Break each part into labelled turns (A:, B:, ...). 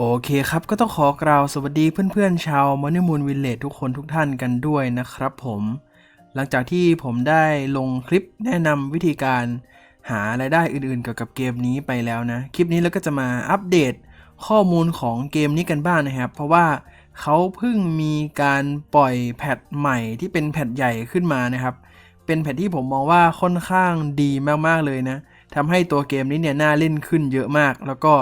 A: โอเคครับ ก็ต้องขอกล่าวสวัสดีเพื่อนๆชาวมอนิมูลวิลเลจทุกคนทุกท่านกันด้วยนะครับผม หลังจากที่ผมได้ลงคลิปแนะนำวิธีการหารายได้อื่นๆเกี่ยวกับเกมนี้ไปแล้วนะ คลิปนี้เราก็จะมาอัปเดตข้อมูลของเกมนี้กันบ้างนะครับ เพราะว่าเขาเพิ่งมีการปล่อยแพทใหม่ที่เป็นแพทใหญ่ขึ้นมานะครับ เป็นแพทที่ผมมองว่าค่อนข้างดีมากๆเลยนะทำให้ตัวเกมนี้เนี่ยน่าเล่นขึ้นเยอะมาก แล้วก็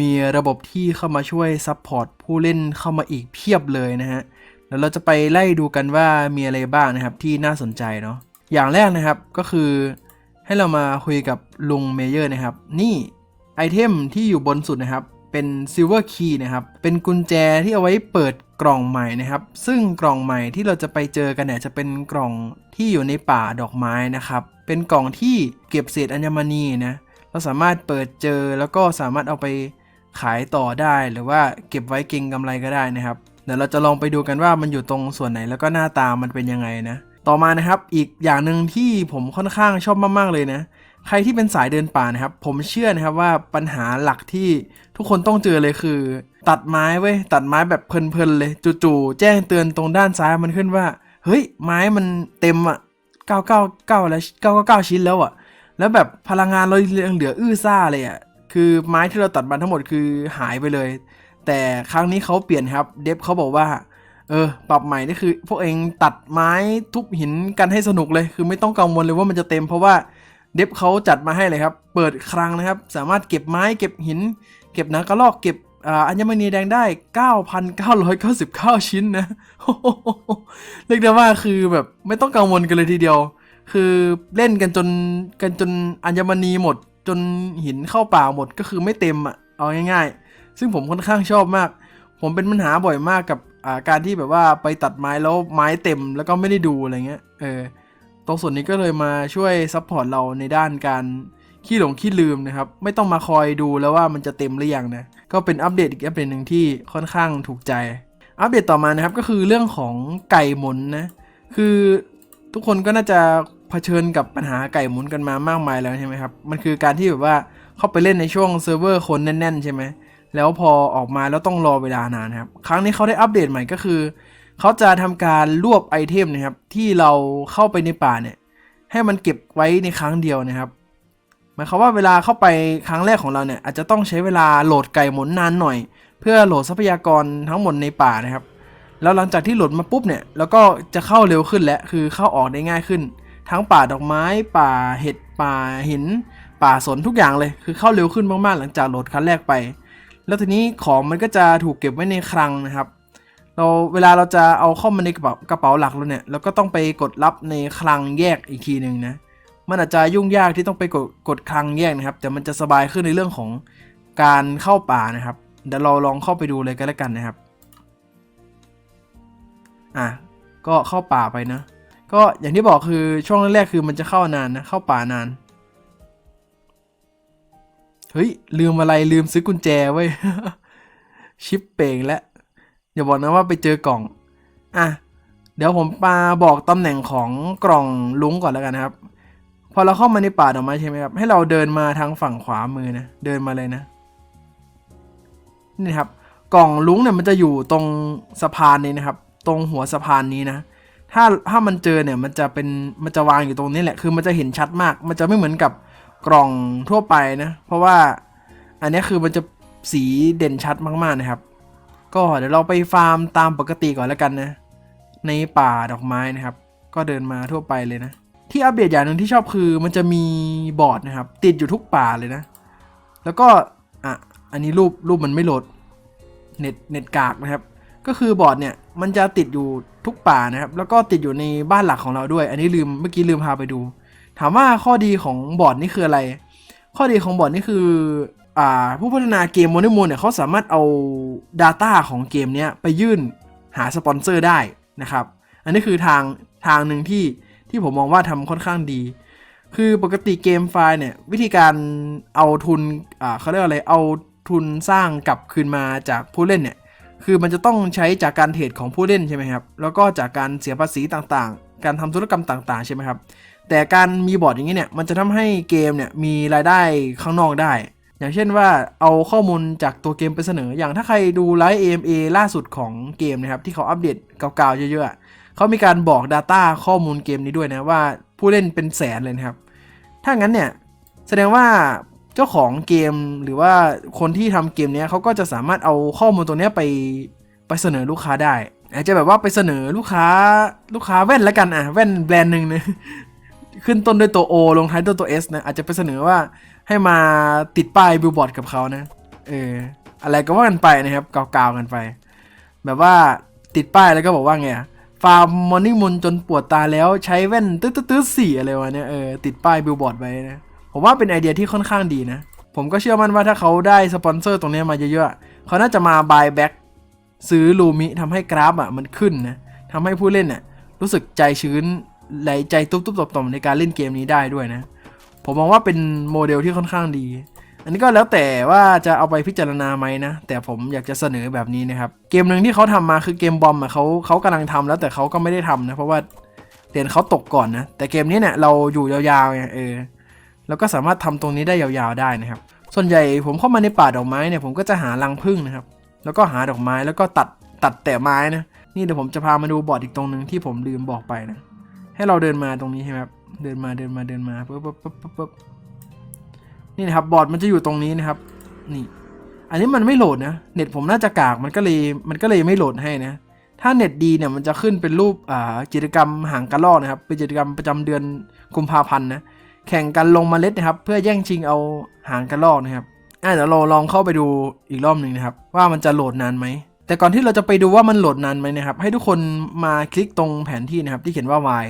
A: มีระบบที่เข้ามาช่วยซัพพอร์ตผู้เล่นเข้ามาอีกเพียบเลยนะฮะแล้วเราจะไปไล่ดูกันว่ามีอะไรบ้างนะครับที่น่าสนใจเนาะอย่างแรกนะครับก็คือให้เรามาคุยกับลุงเมเยอร์นะครับ นี่ไอเทมที่อยู่บนสุดนะครับ เป็นซิลเวอร์คีย์นะครับ เป็นกุญแจที่เอาไว้เปิดกล่องใหม่นะครับ ซึ่งกล่องใหม่ที่เราจะไปเจอกันเนี่ยจะเป็นกล่องที่อยู่ในป่าดอกไม้นะครับ เป็นกล่องที่เก็บเศษอัญมณีนะเราสามารถเปิดเจอแล้วก็สามารถเอาไป ขายต่อได้หรือว่าเก็บไว้เก็งกำไรก็ได้นะครับ เดี๋ยวเราจะลองไปดูกันว่ามันอยู่ตรงส่วนไหนแล้วก็หน้าตามันเป็นยังไงนะ ต่อมานะครับอีกอย่างหนึ่งที่ผมค่อนข้างชอบมากๆเลยนะ ใครที่เป็นสายเดินป่านะครับ ผมเชื่อนะครับว่าปัญหาหลักที่ทุกคนต้องเจอเลยคือ ตัดไม้เว้ยตัดไม้แบบเพลินๆเลยจู่ๆแจ้งเตือนตรงด้านซ้ายมันขึ้นว่า เฮ้ย ไม้มันเต็มอะ999แล้ว999 ชิ้นแล้วอะ แล้วแบบพลังงานเราเหลืออื้อซ่าเลยอะ คือไม้ที่เราตัดมาทั้งหมดคือหายไปเลย แต่ครั้งนี้เขาเปลี่ยนครับ เดฟเขาบอกว่า เออ ปรับใหม่นี่คือ พวกเองตัดไม้ทุบหินกันให้สนุกเลย คือไม่ต้องกังวลเลยว่ามันจะเต็มเพราะว่าเดฟเขาจัดมาให้เลยครับ เปิดครั้งนะครับ สามารถเก็บไม้เก็บหิน เก็บหนังกระลอกเก็บอัญมณีแดงได้ 9,999 ชิ้นนะเรียกได้ว่าคือแบบไม่ต้องกังวลกันเลยทีเดียว คือเล่นกันจนกันจนอัญมณีหมด จนหินเข้าป่าหมดก็คือไม่เต็มอะเอาง่ายๆ ซึ่งผมค่อนข้างชอบมาก ผมเป็นปัญหาบ่อยมากกับาการที่แบบว่าไปตัดไม้แล้วไม้เต็มแล้วก็ไม่ได้ดูอะไรเงี้ยเออตรงส่วนนี้ก็เลยมาช่วยซัพพอร์ตเราในด้านการขี้หลงขี้ลืมนะครับ ไม่ต้องมาคอยดูแล้วว่ามันจะเต็มหรือยังนะก็เป็นอัปเดตอีกอัปเดตหนึ่งที่ค่อนข้างถูกใจ อัปเดตต่อมานะครับก็คือเรื่องของไก่หมุนนะคือทุกคนก็น่าจะ เผชิญกับปัญหาไก่หมุนกันมามากมายแล้วใช่ไหมครับ มันคือการที่แบบว่าเข้าไปเล่นในช่วงเซิร์ฟเวอร์คนแน่นๆ ใช่ไหม แล้วพอออกมาแล้วต้องรอเวลานานครับ ครั้งนี้เขาได้อัปเดตใหม่ก็คือ เขาจะทำการรวบไอเทมนะครับ ที่เราเข้าไปในป่าเนี่ย ให้มันเก็บไว้ในครั้งเดียวนะครับหมายความว่าเวลาเข้าไปครั้งแรกของเราเนี่ยอาจจะต้องใช้เวลาโหลดไก่หมุนนานหน่อย เพื่อโหลดทรัพยากรทั้งหมดในป่านะครับ แล้วหลังจากที่โหลดมาปุ๊บเนี่ยแล้วก็จะเข้าเร็วขึ้นและคือเข้าออกได้ง่ายขึ้น ทั้งป่าดอกไม้ ป่าเห็ดป่าหิน ป่าสนทุกอย่างเลย คือเข้าเร็วขึ้นมากๆหลังจากโหลดครั้งแรกไป แล้วทีนี้ของมันก็จะถูกเก็บไว้ในคลังนะครับ เราเวลาเราจะเอาเข้ามาในกระเป๋ากระเป๋าหลักเราเนี่ยเราก็ต้องไปกดรับในคลังแยกอีกทีหนึ่งนะมันอาจจะยุ่งยากที่ต้องไปกดกดคลังแยกนะครับ แต่มันจะสบายขึ้นในเรื่องของการเข้าป่านะครับเดี๋ยวเราลองเข้าไปดูเลยก็แล้วกันนะครับ อะ ก็เข้าป่าไปนะ ก็อย่างที่บอกคือช่วงแรกๆคือมันจะเข้านานนะเข้าป่านาน เฮ้ย ลืมอะไรลืมซื้อกุญแจเว้ยชิปเป่งแล้วอย่าบอกนะว่าไปเจอกล่อง อะ เดี๋ยวผมมาบอกตำแหน่งของกล่องลุงก่อนแล้วกันนะครับ พอเราเข้ามาในป่าดอกไม้ใช่ไหมครับ ให้เราเดินมาทางฝั่งขวามือนะ เดินมาเลยนะ นี่ครับ กล่องลุงเนี่ยมันจะอยู่ตรงสะพานนี้นะครับ ตรงหัวสะพานนี้นะ ถ้าถ้ามันเจอเนี่ยมันจะเป็นมันจะวางอยู่ตรงนี้แหละ คือมันจะเห็นชัดมาก มันจะไม่เหมือนกับกล่องทั่วไปนะ เพราะว่าอันนี้คือมันจะสีเด่นชัดมากๆนะครับ ก็เดี๋ยวเราไปฟาร์มตามปกติก่อนแล้วกันนะ ในป่าดอกไม้นะครับ ก็เดินมาทั่วไปเลยนะ ที่อัปเดตอย่างหนึ่งที่ชอบคือ มันจะมีบอร์ดนะครับ ติดอยู่ทุกป่าเลยนะ แล้วก็อะอันนี้รูปรูปมันไม่โหลดเน็ตเน็ตกากนะครับ ก็คือบอร์ดเนี่ย มันจะติดอยู่ทุกป่านะครับ แล้วก็ติดอยู่ในบ้านหลักของเราด้วย อันนี้ลืมเมื่อกี้ลืมพาไปดู ถามว่าข้อดีของบอร์ดนี่คืออะไร ข้อดีของบอร์ดนี่คืออ่าผู้พัฒนาเกมโมเดลมูนเนี่ยเขาสามารถเอา Data ของเกมเนี้ยไปยื่นหาสปอนเซอร์ได้นะครับ อันนี้คือทางทางหนึ่งที่ที่ผมมองว่าทำค่อนข้างดี คือปกติเกมไฟล์เนี่ยวิธีการเอาทุนอ่าเขาเรียกอะไรเอาทุนสร้างกลับคืนมาจากผู้เล่นเนี่ย คือมันจะต้องใช้จากการเทรดของผู้เล่นใช่ไหมครับแล้วก็จากการเสียภาษีต่างๆ การทำธุรกรรมต่างๆใช่ไหมครับแต่การมีบอร์ดอย่างนี้เนี่ยมันจะทำให้เกมเนี่ยมีรายได้ข้างนอกได้ อย่างเช่นว่าเอาข้อมูลจากตัวเกมไปเสนอ อย่างถ้าใครดูไลฟ์ AMA ล่าสุดของเกมนะครับที่เขาอัปเดตเก่าๆเยอะๆเขามีการบอก Data ข้อมูลเกมนี้ด้วยนะว่าผู้เล่นเป็นแสนเลยนะครับถ้างั้นเนี่ยแสดงว่า เจ้าของเกมหรือว่าคนที่ทำเกมเนี้ยเขาก็จะสามารถเอาข้อมูลตรงเนี้ยไปไปเสนอลูกค้าได้อาจจะแบบว่าไปเสนอลูกค้าลูกค้าแว่นละกันอะแว่นแบรนด์หนึ่งนะขึ้นต้นด้วยตัว O ลงท้ายด้วยตัว S นะอาจจะไปเสนอว่าให้มาติดป้ายบิลบอร์ดกับเขานะเอออะไรก็ว่ากันไปนะครับกาวๆกันไป แบบว่าติดป้ายแล้วก็บอกว่าไงฟาร์มมอร์นิ่งมุนจนปวดตาแล้วใช้แว่นตื้อตื้อสี่อะไรวะเนี่ยเออติดป้ายบิลบอร์ดไว้นะ ผมว่าเป็นไอเดียที่ค่อนข้างดีนะ ผมก็เชื่อมั่นว่าถ้าเขาได้สปอนเซอร์ตรงนี้มาเยอะๆ เขาน่าจะมาบายแบ็กซื้อลูมิทำให้กราฟอะมันขึ้นนะทำให้ผู้เล่นน่ะรู้สึกใจชื้นไหลใจตุ๊บๆต่อมๆในการเล่นเกมนี้ได้ด้วยนะ ผมมองว่าเป็นโมเดลที่ค่อนข้างดี อันนี้ก็แล้วแต่ว่าจะเอาไปพิจารณาไหมนะ แต่ผมอยากจะเสนอแบบนี้นะครับ เกมหนึ่งที่เขาทำมาคือเกมบอมอะเขาเขากำลังทำแล้วแต่เขาก็ไม่ได้ทำนะ เพราะว่าเหรียญเขาตกก่อนนะ แต่เกมนี้เนี่ยเราอยู่ยาวๆไงเออ แล้วก็สามารถทำตรงนี้ได้ยาวๆได้นะครับ ส่วนใหญ่ผมเข้ามาในป่าดอกไม้เนี่ยผมก็จะหารังผึ้งนะครับ แล้วก็หาดอกไม้แล้วก็ตัดตัดแต่ไม้นะ นี่เดี๋ยวผมจะพามาดูบอร์ดอีกตรงหนึ่งที่ผมลืมบอกไปนะ ให้เราเดินมาตรงนี้ใช่ไหมครับ เดินมาเดินมาเดินมาปุ๊บปุ๊บปุ๊บปุ๊บนี่นะครับบอร์ดมันจะอยู่ตรงนี้นะครับ นี่ อันนี้มันไม่โหลดนะ เน็ตผมน่าจะกากมันก็เลยมันก็เลยไม่โหลดให้นะ ถ้าเน็ตดีเนี่ยมันจะขึ้นเป็นรูปอ่ากิจกรรมหางกระรอกนะครับ เป็นกิจกรรมประจำเดือนกุมภาพันธ์นะ แข่งกันลงมเมล็ดนะครับ เพื่อแย่งชิงเอาหางกระรอกนะครับอะเดี๋ยวเราลองเข้าไปดูอีกรอบหนึ่งนะครับ ว่ามันจะโหลดนานไหมแต่ก่อนที่เราจะไปดูว่ามันโหลดนานไหมนะครับ ให้ทุกคนมาคลิกตรงแผนที่นะครับ ที่เขียนว่า y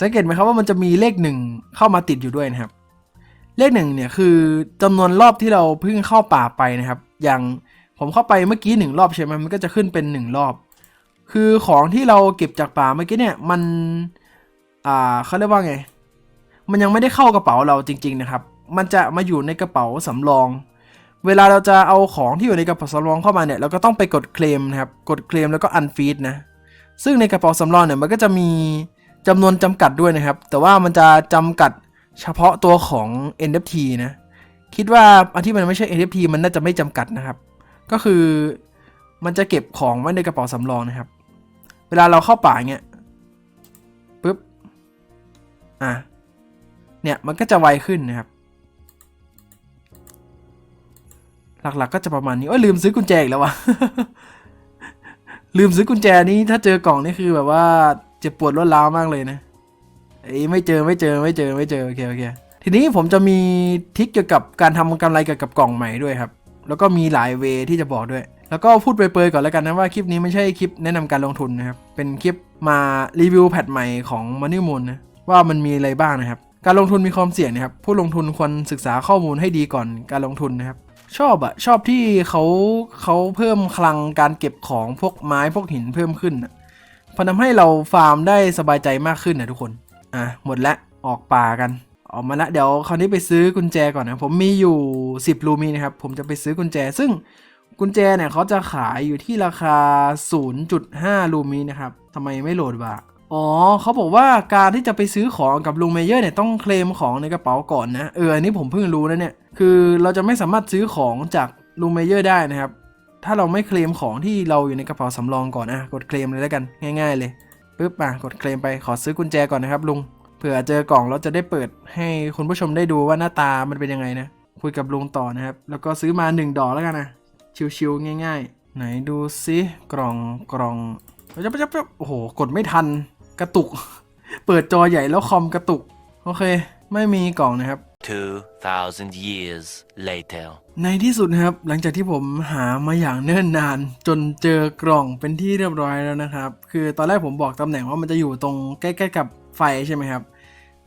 A: สังเกตไหมครับว่ามันจะมีเลขหนึ่งเข้ามาติดอยู่ด้วยนะครับ เลขหนึ่งเนี่ยคือจำนวนรอบที่เราเพิ่งเข้าป่าไปนะครับ อย่างผมเข้าไปเมื่อกี้หนึ่งรอบใช่ไหมมันก็จะขึ้นเป็นหนึ่งรอบ คือของที่เราเก็บจากป่าเมื่อกี้เนี่ยมัน อ่าเขาเรียกว่าไง มันยังไม่ได้เข้ากระเป๋าเราจริง ๆนะครับ มันจะมาอยู่ในกระเป๋าสำรอง เวลาเราจะเอาของที่อยู่ในกระเป๋าสำรองเข้ามาเนี่ยเราก็ต้องไปกดเคลมนะครับ กดเคลมแล้วก็อันฟีดนะ ซึ่งในกระเป๋าสำรองเนี่ยมันก็จะมีจำนวนจำกัดด้วยนะครับ แต่ว่ามันจะจำกัดเฉพาะตัวของ NFT นะ คิดว่าอันที่มันไม่ใช่ NFT มันน่าจะไม่จำกัดนะครับ ก็คือมันจะเก็บของไว้ในกระเป๋าสำรองนะครับ เวลาเราเข้าป่าเงี้ยปุ๊บ อะ เนี่ยมันก็จะไวขึ้นนะครับ หลักๆก็จะประมาณนี้โอ้ยลืมซื้อกุญแจอีกแล้ววะลืมซื้อกุญแจนี้ถ้าเจอกล่องนี่คือแบบว่าเจ็บปวดรวดร้าวมากเลยนะเอ้ไม่เจอไม่เจอไม่เจอไม่เจอโอเคโอเคทีนี้ผมจะมีทิกเกี่ยวกับการทำกำไรเกี่ยวกับกล่องใหม่ด้วยครับ แล้วก็มีหลายเวที่จะบอกด้วย แล้วก็พูดเปรยๆก่อนแล้วกันนะว่าคลิปนี้ไม่ใช่คลิปแนะนำการลงทุนนะครับ เป็นคลิปมารีวิวแพทใหม่ของ Money Moon นะว่ามันมีอะไรบ้างนะครับ การลงทุนมีความเสี่ยงนะครับ ผู้ลงทุนควรศึกษาข้อมูลให้ดีก่อนการลงทุนนะครับ ชอบอะชอบที่เขาเขาเพิ่มคลังการเก็บของพวกไม้พวกหินเพิ่มขึ้นอะพอทำให้เราฟาร์มได้สบายใจมากขึ้นนะทุกคน อะหมดละออกป่ากัน ออกมาละเดี๋ยวคราวนี้ไปซื้อกุญแจก่อนนะผมมีอยู่ 10 ลูมีนะครับ ผมจะไปซื้อกุญแจ ซึ่งกุญแจเนี่ยเขาจะขายอยู่ที่ราคา 0.5 ลูมีนะครับทำไมไม่โหลดวะ อ๋อเขาบอกว่าการที่จะไปซื้อของกับลุงเมเยอร์เนี่ยต้องเคลมของในกระเป๋าก่อนนะเอออันนี้ผมเพิ่งรู้นะเนี่ยคือเราจะไม่สามารถซื้อของจากลุงเมเยอร์ได้นะครับ ถ้าเราไม่เคลมของที่เราอยู่ในกระเป๋าสำรองก่อนอะกดเคลมเลยแล้วกันง่าย ๆ เลยปึ๊บอะกดเคลมไปขอซื้อกุญแจก่อนนะครับลุงเผื่อเจอกล่องเราจะได้เปิดให้คุณผู้ชมได้ดูว่าหน้าตามันเป็นยังไงนะคุยกับลุงต่อนะครับ แล้วก็ซื้อมา 1 ดอกแล้วกันนะชิวๆง่าย ๆ ไหนดูซิกล่องกล่องจะจะจะโอ้โหกดไม่ทัน กระตุก เปิดจอใหญ่แล้วคอมกระตุก โอเค ไม่มีกล่องนะครับ
B: 2,000 years later.
A: ในที่สุดนะครับ หลังจากที่ผมหามาอย่างเนิ่นนาน จนเจอกล่องเป็นที่เรียบร้อยแล้วนะครับ คือตอนแรกผมบอกตำแหน่งว่ามันจะอยู่ตรงใกล้ๆกับไฟใช่ไหมครับ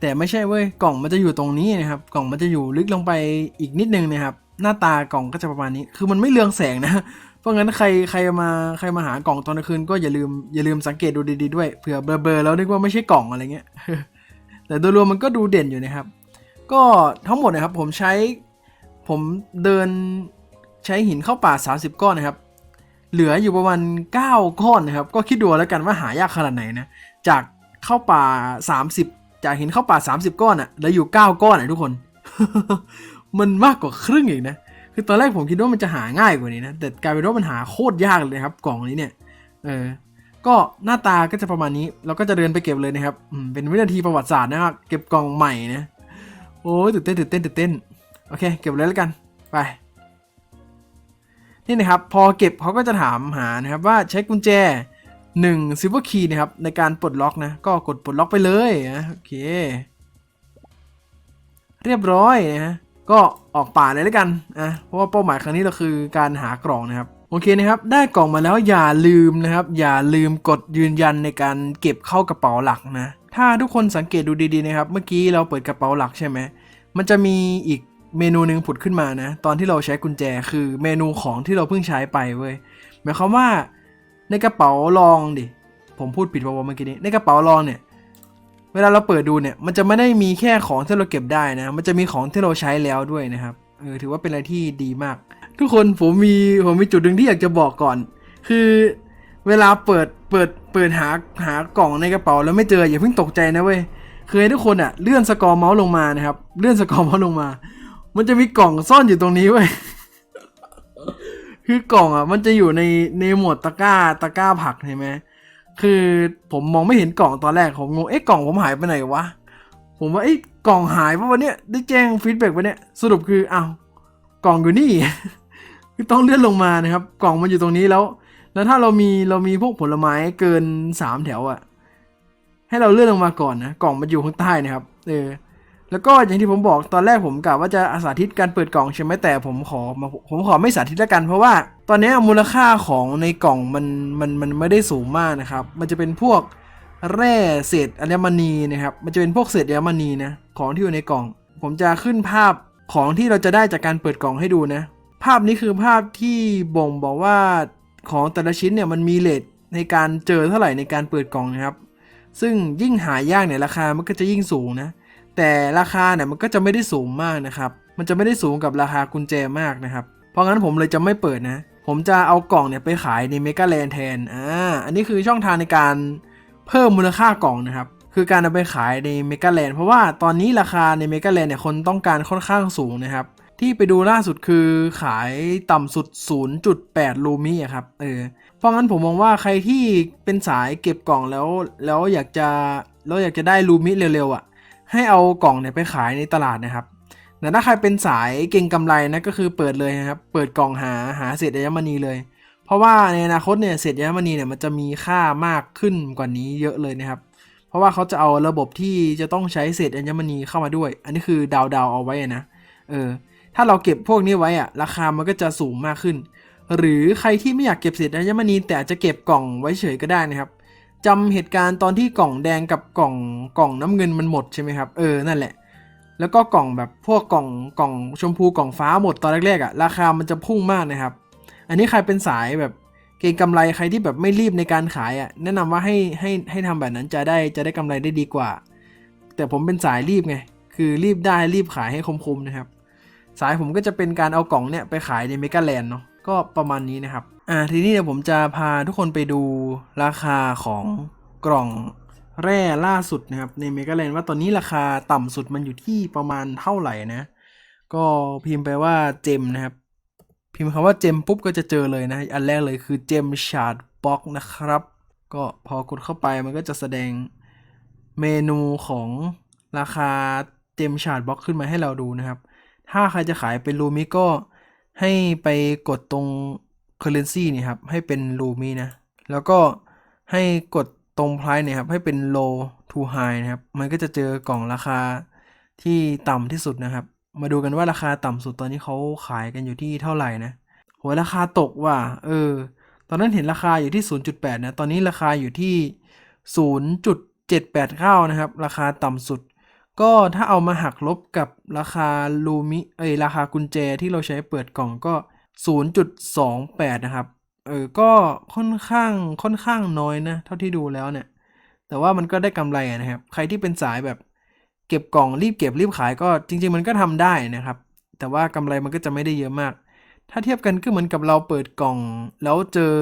A: แต่ไม่ใช่เว้ยกล่องมันจะอยู่ตรงนี้นะครับ กล่องมันจะอยู่ลึกลงไปอีกนิดนึงนะครับ หน้าตากล่องก็จะประมาณนี้ คือมันไม่เรืองแสงนะ เพราะงั้นใครใครมาใครมาหากล่องตอนกลางคืนก็อย่าลืมอย่าลืมสังเกตดูดีๆด้วยเผื่อเบลอๆแล้วนึกว่าไม่ใช่กล่องอะไรเงี้ยแต่โดยรวมมันก็ดูเด่นอยู่นะครับ ก็ทั้งหมดนะครับผมใช้ผมเดินใช้หินเข้าป่า 30 ก้อนนะครับ เหลืออยู่ประมาณ 9 ก้อนนะครับ ก็คิดดูแล้วกันว่าหายากขนาดไหนนะ จากเข้าป่า 30 จากหินเข้าป่า 30 ก้อนอะ่ะเหลืออยู่ 9 ก้อนอะทุกคน มันมากกว่าครึ่งอีกนะ คือตอนแรกผมคิดว่ามันจะหาง่ายกว่านี้นะแต่กลายเป็นว่ามันหาโคตรยากเลยครับ กล่องนี้เนี่ยเออก็หน้าตาก็จะประมาณนี้ เราก็จะเดินไปเก็บเลยนะครับเป็นวินาทีประวัติศาสตร์นะครับเก็บกล่องใหม่นะโอ้ยตื่นเต้นตื่นเต้นตื่นเต้นโอเค เก็บเลยแล้วกันไปนี่นะครับพอเก็บเขาก็จะถามหานะครับว่าใช้กุญแจ1 silver key นะครับในการปลดล็อกนะก็กดปลดล็อกไปเลยนะโอเค เรียบร้อยนะฮะ ก็ออกป่าเลยแล้วกันอะเพราะว่าเป้าหมายครั้งนี้เราคือการหากล่องนะครับโอเคนะครับ ได้กล่องมาแล้วอย่าลืมนะครับ อย่าลืมกดยืนยันในการเก็บเข้ากระเป๋าหลักนะ ถ้าทุกคนสังเกตดูดีๆนะครับ เมื่อกี้เราเปิดกระเป๋าหลักใช่ไหม มันจะมีอีกเมนูหนึ่งผุดขึ้นมานะ ตอนที่เราใช้กุญแจคือเมนูของที่เราเพิ่งใช้ไปเว้ย หมายความว่าในกระเป๋ารองดิ ผมพูดผิดป่าเมื่อกี้นี้ ในกระเป๋ารองเนี่ย เวลาเราเปิดดูเนี่ยมันจะไม่ได้มีแค่ของที่เราเก็บได้นะ มันจะมีของที่เราใช้แล้วด้วยนะครับเออถือว่าเป็นอะไรที่ดีมาก ทุกคนผมมีผมมีจุดหนึ่งที่อยากจะบอกก่อน คือเวลาเปิดเปิดเปิดหาหากล่องในกระเป๋าแล้วไม่เจออย่าเพิ่งตกใจนะเว้ยเคยทุกคนอะเลื่อนสกอร์เมาส์ลงมานะครับ เลื่อนสกอร์เมาส์ลงมา มันจะมีกล่องซ่อนอยู่ตรงนี้เว้ยคือกล่องอะมันจะอยู่ในในหมวดตะกร้าตะกร้าผักใช่ไหม คือผมมองไม่เห็นกล่องตอนแรกผมงงเอ๊ะกล่องผมหายไปไหนวะผมว่าเอ๊ะกล่องหายปะวันเนี้ยได้แจ้งฟีดแบ็กวันเนี้ยสรุปคืออ้าวกล่องอยู่นี่ คือต้องเลื่อนลงมานะครับ กล่องมันอยู่ตรงนี้แล้ว แล้วถ้าเรามีเรามีพวกผลไม้เกินสามแถวอะให้เราเลื่อนลงมาก่อนนะกล่องมันอยู่ข้างใต้นะครับเออ แล้วก็อย่างที่ผมบอกตอนแรกผมกะว่าจะสาธิตการเปิดกล่องใช่ไหมแต่ผมขอมาผมขอไม่สาธิตแล้วกัน เพราะว่าตอนนี้มูลค่าของในกล่องมันมันมันไม่ได้สูงมากนะครับ มันจะเป็นพวกแร่เศษอัญมณีนะครับ มันจะเป็นพวกเศษอัญมณีนะของที่อยู่ในกล่อง ผมจะขึ้นภาพของที่เราจะได้จากการเปิดกล่องให้ดูนะ ภาพนี้คือภาพที่บ่งบอกว่าของแต่ละชิ้นเนี่ยมันมีเลทในการเจอเท่าไหร่ในการเปิดกล่องนะครับ ซึ่งยิ่งหายากเนี่ยราคามันก็จะยิ่งสูงนะ แต่ราคาเนี่ยมันก็จะไม่ได้สูงมากนะครับ มันจะไม่ได้สูงกับราคากุญแจมากนะครับ เพราะงั้นผมเลยจะไม่เปิดนะ ผมจะเอากล่องเนี่ยไปขายในเมกาแลนแทน อ่า อันนี้คือช่องทางในการเพิ่มมูลค่ากล่องนะครับ คือการเอาไปขายในเมกาแลนเพราะว่าตอนนี้ราคาในเมกาแลนเนี่ยคนต้องการค่อนข้างสูงนะครับ ที่ไปดูล่าสุดคือขายต่ำสุด 0.8 ลูมิอะครับ เออ เพราะงั้นผมมองว่าใครที่เป็นสายเก็บกล่องแล้ว แล้วอยากจะ แล้วอยากจะได้ลูมิเร็วๆอะ ให้เอากล่องเนี่ยไปขายในตลาดนะครับแต่ถ้าใครเป็นสายเก่งกำไรนะก็คือเปิดเลยนะครับ เปิดกล่องหาหาเศษอัญมณีเลย เพราะว่าในอนาคตเนี่ยเศษอัญมณีเนี่ยมันจะมีค่ามากขึ้นกว่านี้เยอะเลยนะครับ เพราะว่าเขาจะเอาระบบที่จะต้องใช้เศษอัญมณีเข้ามาด้วย อันนี้คือดาวดาวๆเอาไว้นะ เออ ถ้าเราเก็บพวกนี้ไว้อะราคามันก็จะสูงมากขึ้น หรือใครที่ไม่อยากเก็บเศษอัญมณีแต่จะเก็บกล่องไว้เฉยก็ได้นะครับ จำเหตุการณ์ตอนที่กล่องแดงกับกล่องกล่องน้ำเงินมันหมดใช่ไหมครับ เออนั่นแหละ แล้วก็กล่องแบบพวกกล่องกล่องชมพูกล่องฟ้าหมดตอนแรกๆอะ่ะราคามันจะพุ่งมากนะครับ อันนี้ใครเป็นสายแบบเก่งกำไรใครที่แบบไม่รีบในการขายอะ่ะแนะนำว่าให้ให้ให้ทำแบบนั้นจะได้จะได้กำไรได้ดีกว่า แต่ผมเป็นสายรีบไงคือรีบได้รีบขายให้คมๆนะครับ สายผมก็จะเป็นการเอากล่องเนี่ยไปขายในเมกาแลนด์เนาะก็ประมาณนี้นะครับ อ่าทีนี้เดี๋ยวผมจะพาทุกคนไปดูราคาของกล่องแร่ล่าสุดนะครับ ในเมกาแลนด์ว่าตอนนี้ราคาต่ำสุดมันอยู่ที่ประมาณเท่าไหร่นะ ก็พิมพ์ไปว่าเจมนะครับ พิมพ์คำว่าเจมปุ๊บก็จะเจอเลยนะ อันแรกเลยคือเจมชาร์ดบ็อกนะครับ ก็พอกดเข้าไปมันก็จะแสดงเมนูของราคาเจมชาร์ดบ็อกขึ้นมาให้เราดูนะครับ ถ้าใครจะขายเป็นลูมิก็ให้ไปกดตรง currency นี่ครับให้เป็นลูมินะ แล้วก็ให้กดตรง price เนี่ยครับให้เป็น low to high นะครับ มันก็จะเจอกล่องราคาที่ต่ำที่สุดนะครับ มาดูกันว่าราคาต่ำสุดตอนนี้เขาขายกันอยู่ที่เท่าไหร่นะโหราคาตกว่ะเออ ตอนนั้นเห็นราคาอยู่ที่ 0.8 นะ ตอนนี้ราคาอยู่ที่ 0.789 นะครับ ราคาต่ำสุด ก็ถ้าเอามาหักลบกับราคาลูมิ เอยราคากุญแจที่เราใช้เปิดกล่องก็ 0.28 นะครับ เออ ก็ค่อนข้างค่อนข้างน้อยนะ เท่าที่ดูแล้วเนี่ย แต่ว่ามันก็ได้กำไรนะครับ ใครที่เป็นสายแบบเก็บกล่องรีบเก็บรีบขายก็จริง ๆ มันก็ทำได้นะครับ แต่ว่ากำไรมันก็จะไม่ได้เยอะมาก ถ้าเทียบกันก็เหมือนกับเราเปิดกล่อง แล้วเจอ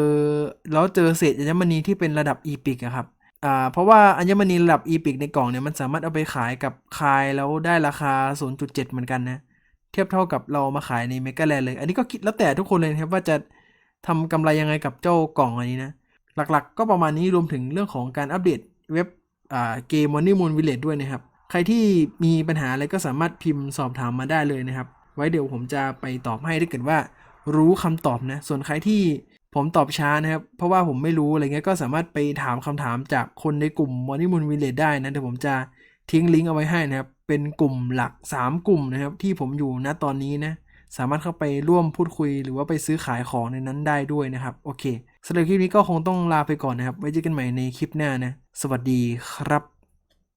A: แล้วเจอเศษอัญมณีที่เป็นระดับอีพิกอะครับอ่าเพราะว่าอัญมณีระดับอีพิกในกล่องเนี่ยมันสามารถเอาไปขายกับคายแล้วได้ราคา 0.7 เหมือนกันนะ เทียบเท่ากับเรามาขายในเมกาแลนเลย อันนี้ก็คิดแล้วแต่ทุกคนเลยครับว่าจะทำกำไรยังไงกับเจ้ากล่องอันนี้นะ หลักๆ ก็ประมาณนี้รวมถึงเรื่องของการอัปเดตเว็บเกม Money Moon Village ด้วยนะครับ ใครที่มีปัญหาอะไรก็สามารถพิมพ์สอบถามมาได้เลยนะครับ ไว้เดี๋ยวผมจะไปตอบให้ถ้าเกิดว่ารู้คำตอบนะ ส่วนใครที่ผมตอบช้านะครับ เพราะว่าผมไม่รู้อะไรเงี้ยก็สามารถไปถามคำถามจากคนในกลุ่ม Money Moon Village ได้นะเดี๋ยวผมจะทิ้งลิงก์เอาไว้ให้นะครับ เป็นกลุ่มหลัก 3 กลุ่มนะครับ ที่ผมอยู่ณตอนนี้นะสามารถเข้าไปร่วมพูดคุยหรือว่าไปซื้อขายของในนั้นได้ด้วยนะครับ โอเคสำหรับคลิปนี้ก็คงต้องลาไปก่อนนะครับ ไว้เจอกันใหม่ในคลิปหน้านะ สวัสดีครับ